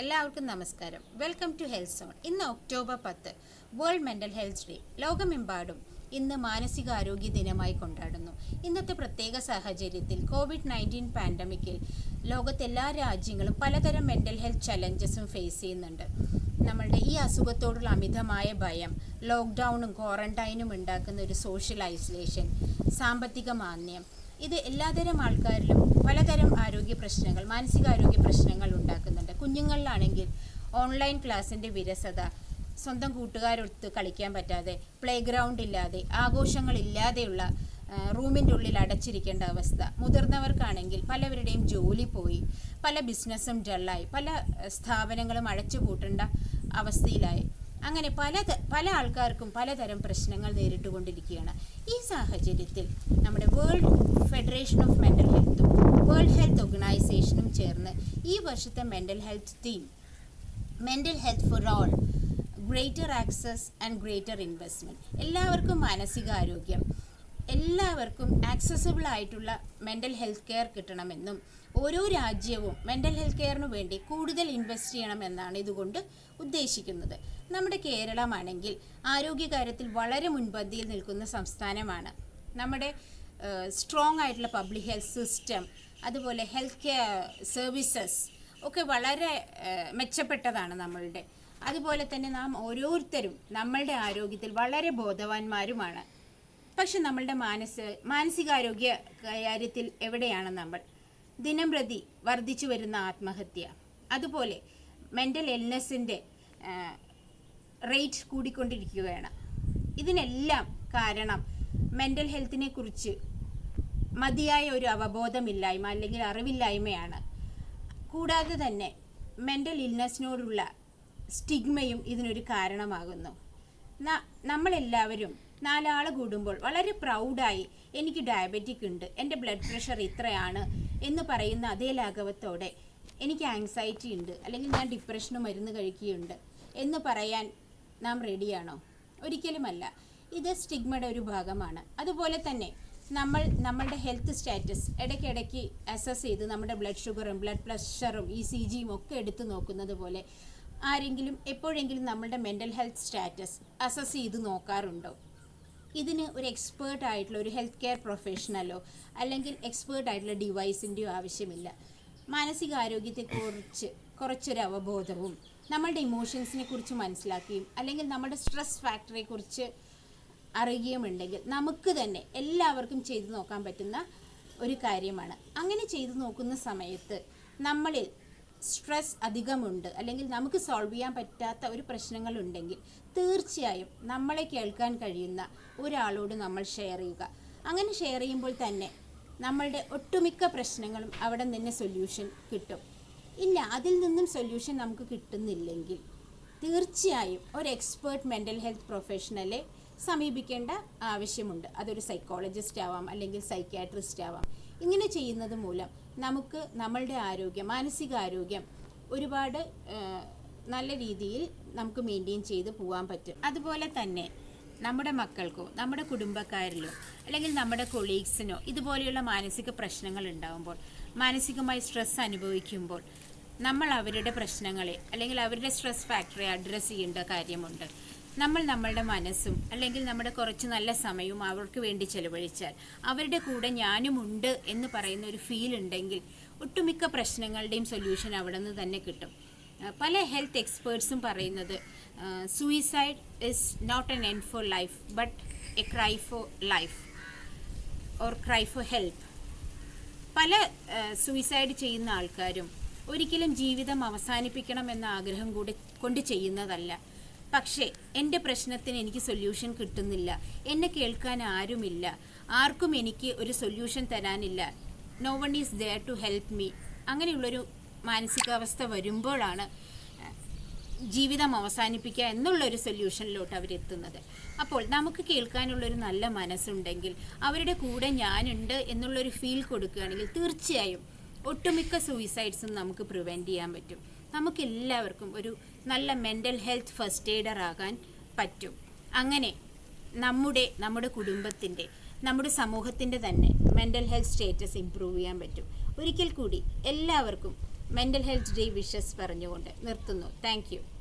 എല്ലാവർക്കും നമസ്കാരം. Welcome to health zone ഇന്ന് ഒക്ടോബർ പത്ത്. വേൾഡ് മെന്റൽ ഹെൽത്ത് ഡേ ലോകമെമ്പാടും ഇന്ന് മാനസികാരോഗ്യ ദിനമായി കൊണ്ടാടുന്നു. ഇന്നത്തെ പ്രത്യേക സാഹചര്യത്തിൽ കോവിഡ് നയന്റീൻ പാൻഡമിക്കിൽ ലോകത്തെല്ലാ രാജ്യങ്ങളും പലതരം മെന്റൽ ഹെൽത്ത് ചലഞ്ചസും ഫേസ് ചെയ്യുന്നുണ്ട്. നമ്മളുടെ ഈ അസുഖത്തോടുള്ള അമിതമായ ഭയം ലോക്ക്ഡൗണും ക്വാറന്റൈനും ഉണ്ടാക്കുന്ന ഒരു സോഷ്യൽ ഐസൊലേഷൻ സാമ്പത്തിക മാന്ദ്യം ഇത് എല്ലാതരം ആൾക്കാരിലും പലതരം ആരോഗ്യ പ്രശ്നങ്ങൾ മാനസികാരോഗ്യ പ്രശ്നങ്ങൾ ഉണ്ടാക്കുന്നുണ്ട്. കുഞ്ഞുങ്ങളിലാണെങ്കിൽ ഓൺലൈൻ ക്ലാസ്സിന്റെ വിരസത സ്വന്തം കൂട്ടുകാരൊത്ത് കളിക്കാൻ പറ്റാതെ പ്ലേ ഗ്രൗണ്ട് ഇല്ലാതെ ആഘോഷങ്ങളില്ലാതെയുള്ള റൂമിന്റെ ഉള്ളിൽ അടച്ചിരിക്കേണ്ട അവസ്ഥ. മുതിർന്നവർക്കാണെങ്കിൽ പലവരുടെയും ജോലി പോയി പല ബിസിനസ്സും ഡള്ളായി പല സ്ഥാപനങ്ങളും അടച്ചു പൂട്ടേണ്ട അവസ്ഥയിലായി. അങ്ങനെ പല പല ആൾക്കാർക്കും പലതരം പ്രശ്നങ്ങൾ നേരിട്ടുകൊണ്ടിരിക്കുകയാണ്. ഈ സാഹചര്യത്തിൽ നമ്മുടെ വേൾഡ് ഫെഡറേഷൻ ഓഫ് മെന്റൽ ഹെൽത്തും വേൾഡ് ഹെൽത്ത് ഓർഗനൈസേഷനും ചേർന്ന് ഈ വർഷത്തെ mental health theme mental health for all greater access and greater investment എല്ലാവർക്കും മാനസികാരോഗ്യം എല്ലാവർക്കും ആക്സസിബിൾ ആയിട്ടുള്ള മെന്റൽ ഹെൽത്ത് കെയർ കിട്ടണമെന്നും ഓരോ രാജ്യവും മെന്റൽ ഹെൽത്ത് കെയറിന് വേണ്ടി കൂടുതൽ ഇൻവെസ്റ്റ് ചെയ്യണമെന്നാണ് ഇതുകൊണ്ട് ഉദ്ദേശിക്കുന്നത്. നമ്മുടെ കേരളമാണെങ്കിൽ ആരോഗ്യകാര്യത്തിൽ വളരെ മുൻപന്തിയിൽ നിൽക്കുന്ന സംസ്ഥാനമാണ്. നമ്മുടെ സ്ട്രോങ് ആയിട്ടുള്ള പബ്ലിക് ഹെൽത്ത് സിസ്റ്റം അതുപോലെ ഹെൽത്ത് കെയർ സർവീസസ് ഒക്കെ വളരെ മെച്ചപ്പെട്ടതാണ് നമ്മളുടെ. അതുപോലെ തന്നെ നാം ഓരോരുത്തരും നമ്മളുടെ ആരോഗ്യത്തിൽ വളരെ ബോധവാന്മാരുമാണ്. പക്ഷെ നമ്മളുടെ മാനസ മാനസികാരോഗ്യ കാര്യത്തിൽ എവിടെയാണ് നമ്മൾ? ദിനംപ്രതി വർദ്ധിച്ചു വരുന്ന ആത്മഹത്യ. അതുപോലെ മെന്റൽ ഇൽനെസ്സിന്റെ റേറ്റ് കൂടിക്കൊണ്ടിരിക്കുകയാണ്. ഇതിനെല്ലാം കാരണം മെന്റൽ ഹെൽത്തിനെ കുറിച്ച് മതിയായ ഒരു അവബോധമില്ലായ്മ അല്ലെങ്കിൽ അറിവില്ലായ്മയാണ്. കൂടാതെ തന്നെ മെന്റൽ ഇൽനെസ്സിനോടുള്ള സ്റ്റിഗ്മയും ഇതിനൊരു കാരണമാകുന്നു. നമ്മളെല്ലാവരും നാലാൾ കൂടുമ്പോൾ വളരെ പ്രൗഡായി എനിക്ക് ഡയബറ്റിക് ഉണ്ട് എന്റെ ബ്ലഡ് പ്രഷർ ഇത്രയാണ് എന്ന് പറയുന്ന അതേ ലാഘവത്തോടെ എനിക്ക് ആങ്സൈറ്റി ഉണ്ട് അല്ലെങ്കിൽ ഞാൻ ഡിപ്രഷന് മരുന്ന് കഴിക്കുകയുണ്ട് എന്ന് പറയാൻ നാം റെഡിയാണോ ഒരിക്കലുമല്ല. ഇത് സ്റ്റിഗ്മയുടെ ഒരു ഭാഗമാണ്. അതുപോലെ തന്നെ നമ്മൾ നമ്മളുടെ ഹെൽത്ത് സ്റ്റാറ്റസ് ഇടയ്ക്കിടയ്ക്ക് അസസ് ചെയ്ത് നമ്മുടെ ബ്ലഡ് ഷുഗറും ബ്ലഡ് പ്രഷറും ഇ സി ജിയും ഒക്കെ എടുത്തു നോക്കുന്നത് പോലെ ആരെങ്കിലും എപ്പോഴെങ്കിലും നമ്മളുടെ മെന്റൽ ഹെൽത്ത് സ്റ്റാറ്റസ് അസസ് ചെയ്ത് നോക്കാറുണ്ടോ? ഇതിന് ഒരു എക്സ്പേർട്ട് ആയിട്ടുള്ള ഒരു ഹെൽത്ത് കെയർ പ്രൊഫഷണലോ അല്ലെങ്കിൽ എക്സ്പേർട്ട് ആയിട്ടുള്ള ഡിവൈസിന്റെയോ ആവശ്യമില്ല. മാനസികാരോഗ്യത്തെക്കുറിച്ച് കുറച്ചൊരു അവബോധവും നമ്മളുടെ ഇമോഷൻസിനെ കുറിച്ച് മനസ്സിലാക്കുകയും അല്ലെങ്കിൽ നമ്മുടെ സ്ട്രെസ് ഫാക്ടറിയെക്കുറിച്ച് കുറിച്ച് അറിയുകയുമുണ്ടെങ്കിൽ നമുക്ക് തന്നെ എല്ലാവർക്കും ചെയ്തു നോക്കാൻ പറ്റുന്ന ഒരു കാര്യമാണ്. അങ്ങനെ ചെയ്തു നോക്കുന്ന സമയത്ത് നമ്മളിൽ സ്ട്രെസ് അധികമുണ്ട്. അല്ലെങ്കിൽ നമുക്ക് സോൾവ് ചെയ്യാൻ പറ്റാത്ത ഒരു പ്രശ്നങ്ങളുണ്ടെങ്കിൽ തീർച്ചയായും നമ്മളെ കേൾക്കാൻ കഴിയുന്ന ഒരാളോട് നമ്മൾ ഷെയർ ചെയ്യുക. അങ്ങനെ ഷെയർ ചെയ്യുമ്പോൾ തന്നെ നമ്മളുടെ ഒട്ടുമിക്ക പ്രശ്നങ്ങളും അവിടെ നിന്ന് സൊല്യൂഷൻ കിട്ടും. ഇല്ല അതിൽ നിന്നും സൊല്യൂഷൻ നമുക്ക് കിട്ടുന്നില്ലെങ്കിൽ തീർച്ചയായും ഒരു എക്സ്പേർട്ട് മെന്റൽ ഹെൽത്ത് പ്രൊഫഷണലെ സമീപിക്കേണ്ട ആവശ്യമുണ്ട്. അതൊരു സൈക്കോളജിസ്റ്റ് ആവാം അല്ലെങ്കിൽ സൈക്യാട്രിസ്റ്റ് ആവാം. ഇങ്ങനെ ചെയ്യുന്നത് മൂലം നമുക്ക് നമ്മളുടെ ആരോഗ്യം മാനസികാരോഗ്യം ഒരുപാട് നല്ല രീതിയിൽ നമുക്ക് മെയിന്റെയിൻ ചെയ്ത് പോകാൻ പറ്റും. അതുപോലെ തന്നെ നമ്മുടെ മക്കൾക്കോ നമ്മുടെ കുടുംബക്കാരിലോ അല്ലെങ്കിൽ നമ്മുടെ കൊളീഗ്സിനോ ഇതുപോലെയുള്ള മാനസിക പ്രശ്നങ്ങൾ ഉണ്ടാകുമ്പോൾ മാനസികമായി സ്ട്രെസ് അനുഭവിക്കുമ്പോൾ നമ്മൾ അവരുടെ പ്രശ്നങ്ങളെ അല്ലെങ്കിൽ അവരുടെ സ്ട്രെസ് ഫാക്ടറെ അഡ്രസ്സ് ചെയ്യേണ്ട കാര്യമുണ്ട്. നമ്മൾ നമ്മളുടെ മനസ്സും അല്ലെങ്കിൽ നമ്മുടെ കുറച്ച് നല്ല സമയവും അവർക്ക് വേണ്ടി ചെലവഴിച്ചാൽ അവരുടെ കൂടെ ഞാനും ഉണ്ട് എന്ന് പറയുന്ന ഒരു ഫീൽ ഉണ്ടെങ്കിൽ ഒട്ടുമിക്ക പ്രശ്നങ്ങളുടെയും സൊല്യൂഷൻ അവിടെ നിന്ന് തന്നെ കിട്ടും. പല ഹെൽത്ത് എക്സ്പേർട്സും പറയുന്നത് suicide is not an end for life but a cry for life or cry for help പല സൂയിസൈഡ് ചെയ്യുന്ന ആൾക്കാരും ഒരിക്കലും ജീവിതം അവസാനിപ്പിക്കണം എന്ന ആഗ്രഹം കൂടി കൊണ്ട് ചെയ്യുന്നതല്ല. പക്ഷേ എന്റെ പ്രശ്നത്തിന് എനിക്ക് സൊല്യൂഷൻ കിട്ടുന്നില്ല. എന്നെ കേൾക്കാൻ ആരുമില്ല. ആർക്കും എനിക്ക് ഒരു solution തരാനില്ല. No one is there to help me അങ്ങനെയുള്ളൊരു മാനസികാവസ്ഥ വരുമ്പോഴാണ് ജീവിതം അവസാനിപ്പിക്കുക എന്നുള്ളൊരു സൊല്യൂഷനിലോട്ട് അവരെത്തുന്നത്. അപ്പോൾ നമുക്ക് കേൾക്കാനുള്ളൊരു നല്ല മനസ്സുണ്ടെങ്കിൽ അവരുടെ കൂടെ ഞാനുണ്ട് എന്നുള്ളൊരു ഫീൽ കൊടുക്കുകയാണെങ്കിൽ തീർച്ചയായും ഒട്ടുമിക്ക സൂയിസൈഡ്സും നമുക്ക് പ്രിവെന്റ് ചെയ്യാൻ പറ്റും. നമുക്ക് എല്ലാവർക്കും ഒരു നല്ല മെന്റൽ ഹെൽത്ത് ഫസ്റ്റ് എയ്ഡർ ആകാൻ പറ്റും. അങ്ങനെ നമ്മുടെ നമ്മുടെ കുടുംബത്തിന്റെ നമ്മുടെ സമൂഹത്തിന്റെ തന്നെ മെന്റൽ ഹെൽത്ത് സ്റ്റേറ്റസ് ഇമ്പ്രൂവ് ചെയ്യാൻ പറ്റും. ഒരിക്കൽ കൂടി എല്ലാവർക്കും മെന്റൽ ഹെൽത്ത് ഡേ വിഷസ് പറഞ്ഞുകൊണ്ട് നിർത്തുന്നു. താങ്ക്